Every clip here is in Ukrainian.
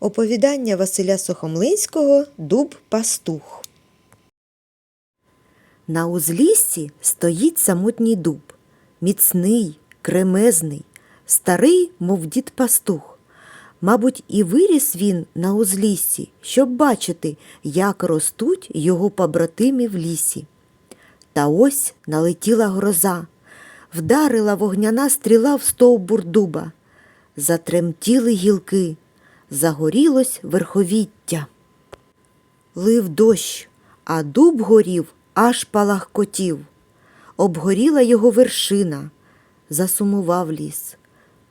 Оповідання Василя Сухомлинського Дуб пастух. На узліссі стоїть самотній дуб, міцний, кремезний, старий, мов дід пастух. Мабуть, і виріс він на узліссі, щоб бачити, як ростуть його побратими в лісі. Та ось налетіла гроза, вдарила вогняна стріла в стовбур дуба. Затремтіли гілки, загорілось верховіття. Лив дощ, а дуб горів, аж палахкотів. Обгоріла його вершина, засумував ліс.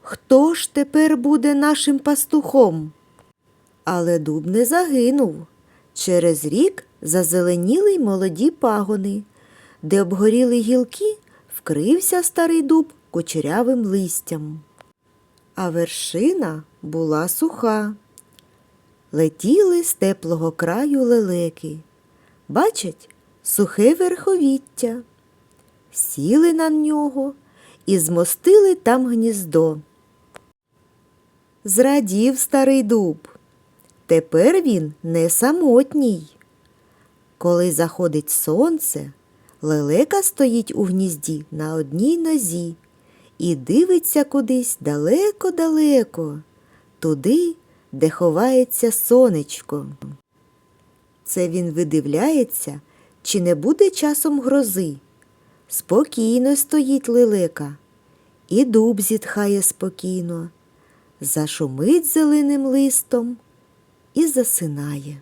Хто ж тепер буде нашим пастухом? Але дуб не загинув. Через рік зазеленіли й молоді пагони, де обгоріли гілки, вкрився старий дуб кучерявим листям. А вершина була суха. Летіли з теплого краю лелеки. Бачать, сухе верховіття. Сіли на нього і змостили там гніздо. Зрадів старий дуб. Тепер він не самотній. Коли заходить сонце, лелека стоїть у гнізді на одній нозі і дивиться кудись далеко-далеко, туди, де ховається сонечко. Це він видивляється, чи не буде часом грози. Спокійно стоїть лелека, і дуб зітхає спокійно, зашумить зеленим листом і засинає.